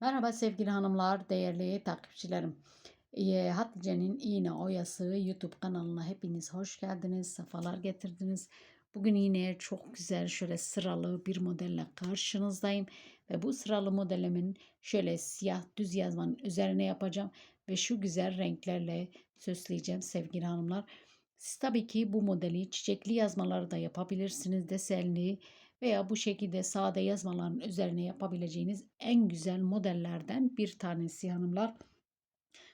Merhaba sevgili hanımlar, değerli takipçilerim. Ee, Hatice'nin İğne Oyası YouTube kanalına hepiniz hoş geldiniz, sefalar getirdiniz. Bugün yine çok güzel şöyle sıralı bir modelle karşınızdayım. Ve bu sıralı modelimin şöyle siyah düz yazmanın üzerine yapacağım. Ve şu güzel renklerle süsleyeceğim sevgili hanımlar. Siz tabii ki bu modeli çiçekli yazmaları da yapabilirsiniz, desenli veya bu şekilde sade yazmaların üzerine yapabileceğiniz en güzel modellerden bir tanesi hanımlar.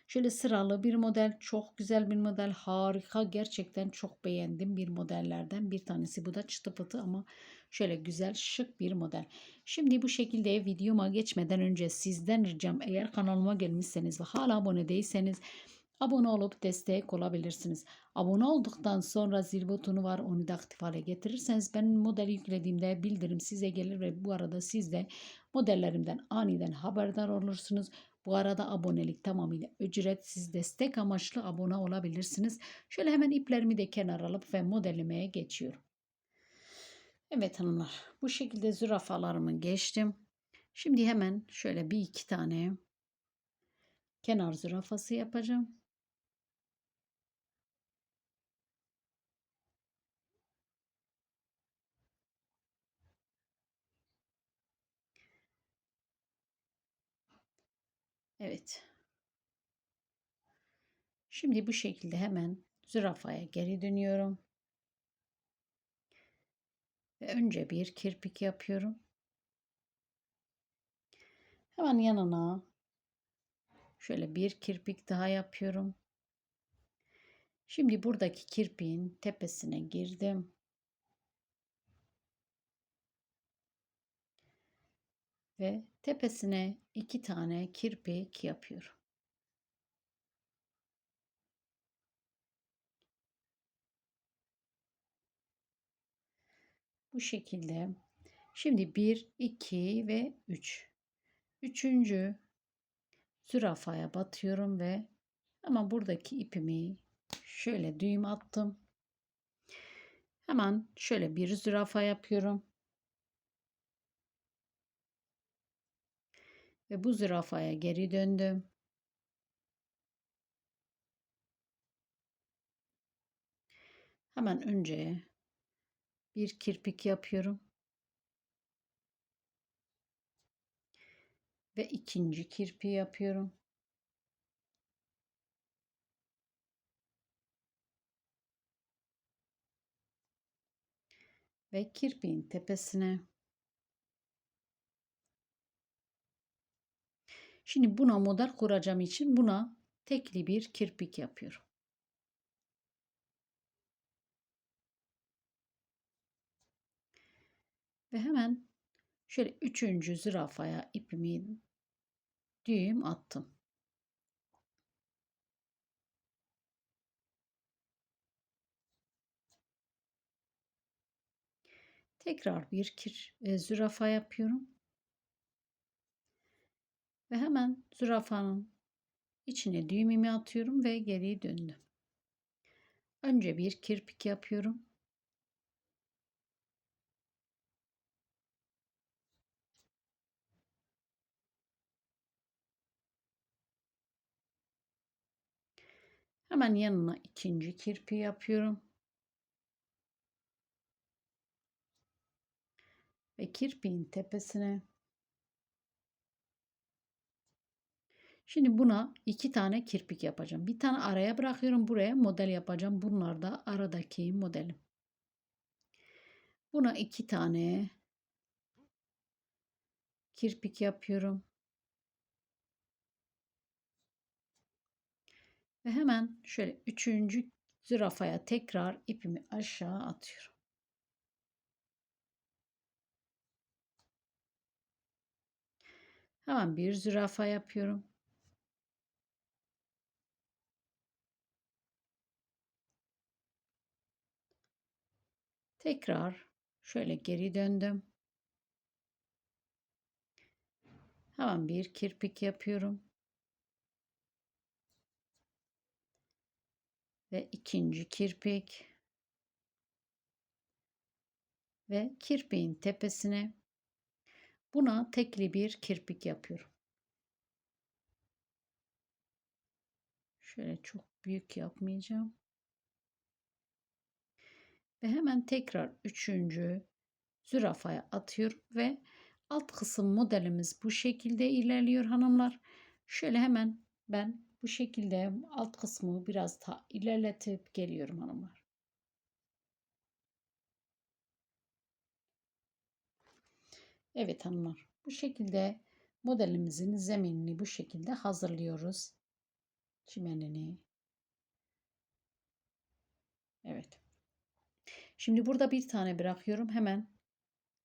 Şöyle sıralı bir model, çok güzel bir model, harika. Gerçekten çok beğendim bir modellerden bir tanesi. Bu da çıtı pıtı ama şöyle güzel, şık bir model. Şimdi bu şekilde videoma geçmeden önce sizden ricam eğer kanalıma gelmişseniz ve hala abone değilseniz abone olup destek olabilirsiniz. Abone olduktan sonra zil butonu var onu da aktif hale getirirseniz ben modeli yüklediğimde bildirim size gelir ve bu arada siz de modellerimden aniden haberdar olursunuz. Bu arada abonelik tamamıyla ücretsiz destek amaçlı abone olabilirsiniz. Şöyle hemen iplerimi de kenara alıp ve modellemeye geçiyorum. Evet hanımlar bu şekilde zürafalarımı geçtim. Şimdi hemen şöyle bir iki tane kenar zürafası yapacağım. Evet. Şimdi bu şekilde hemen zürafaya geri dönüyorum. Ve önce bir kirpik yapıyorum. Hemen yanına şöyle bir kirpik daha yapıyorum. Şimdi buradaki kirpiğin tepesine girdim. Ve tepesine iki tane kirpik yapıyorum. Bu şekilde. Şimdi 1, 2 ve 3. Üçüncü zürafaya batıyorum ve ama buradaki ipimi şöyle düğüm attım. Hemen şöyle bir zürafa yapıyorum. Ve bu zürafaya geri döndüm. Hemen önce bir kirpik yapıyorum. Ve ikinci kirpi yapıyorum. Ve kirpiğin tepesine Şimdi buna model kuracağım için buna tekli bir kirpik yapıyorum. Ve hemen şöyle üçüncü zürafaya ipimi düğüm attım. Tekrar bir kir, e, zürafa yapıyorum. Ve hemen zürafanın içine düğümümü atıyorum ve geri döndüm. Önce bir kirpik yapıyorum. Hemen yanına ikinci kirpi yapıyorum. Ve kirpiğin tepesine Şimdi buna iki tane kirpik yapacağım. Bir tane araya bırakıyorum. Buraya model yapacağım. Bunlar da aradaki modelim. Buna iki tane kirpik yapıyorum. Ve hemen şöyle üçüncü zürafaya tekrar ipimi aşağı atıyorum. Hemen bir zürafa yapıyorum. Tekrar şöyle geri döndüm. Hemen bir kirpik yapıyorum. Ve ikinci kirpik. Ve kirpiğin tepesine buna tekli bir kirpik yapıyorum. Şöyle çok büyük yapmayacağım. Ve hemen tekrar üçüncü zürafaya atıyorum ve alt kısım modelimiz bu şekilde ilerliyor hanımlar. Şöyle hemen ben bu şekilde alt kısmı biraz daha ilerletip geliyorum hanımlar. Evet hanımlar bu şekilde modelimizin zeminini bu şekilde hazırlıyoruz. Çimenini. Evet. Şimdi burada bir tane bırakıyorum. Hemen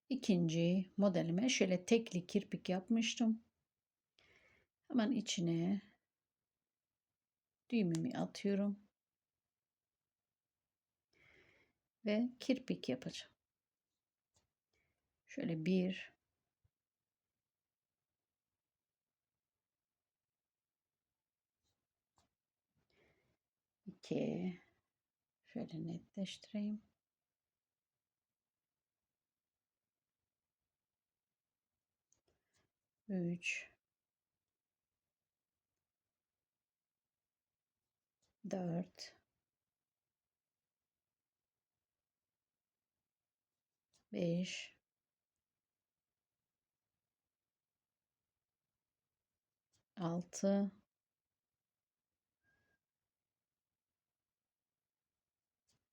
ikinci modelime şöyle tekli kirpik yapmıştım. Hemen içine düğümümü atıyorum. Ve kirpik yapacağım. Şöyle bir iki şöyle netleştireyim. Üç dört beş altı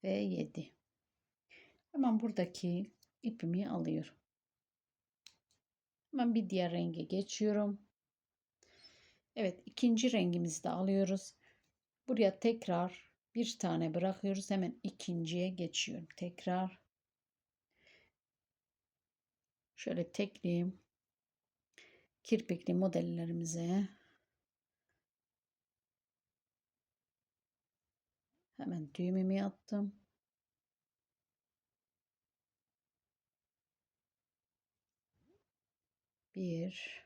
ve 7. Hemen buradaki ipimi alıyorum. Hemen bir diğer renge geçiyorum. Evet ikinci rengimizi de alıyoruz. Buraya tekrar bir tane bırakıyoruz. Hemen ikinciye geçiyorum. Tekrar şöyle tekleyeyim. Kirpikli modellerimize hemen düğümümü attım. Bir.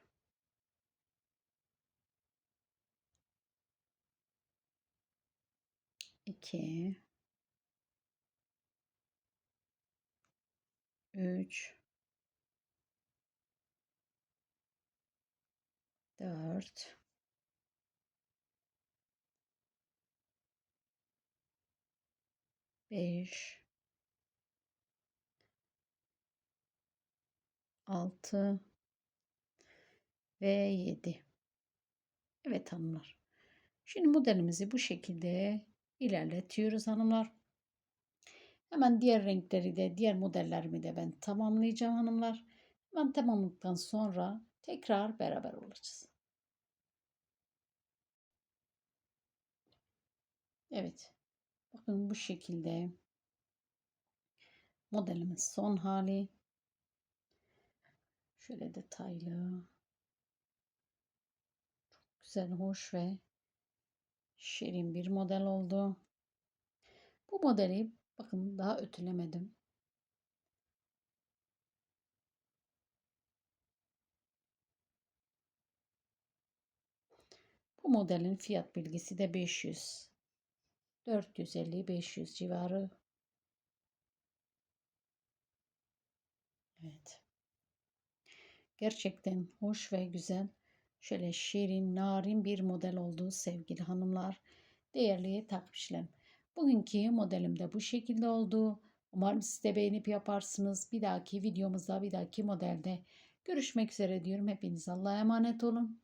İki. Üç. Dört. Beş. Altı ve 7. Evet hanımlar. Şimdi modelimizi bu şekilde ilerletiyoruz hanımlar. Hemen diğer renkleri de diğer modellerimi de ben tamamlayacağım hanımlar. Hemen tamamladıktan sonra tekrar beraber olacağız. Evet. Bakın bu şekilde modelimiz son hali. Şöyle detaylı. Güzel, hoş ve şirin bir model oldu. Bu modeli bakın daha ötülemedim. Bu modelin fiyat bilgisi de 500. 450-500 civarı. Evet. Gerçekten hoş ve güzel. Şöyle şirin, narin bir model oldu sevgili hanımlar. Değerli takipçilerim. Bugünkü modelim de bu şekilde oldu. Umarım siz de beğenip yaparsınız. Bir dahaki videomuzda, bir dahaki modelde görüşmek üzere diyorum. Hepiniz Allah'a emanet olun.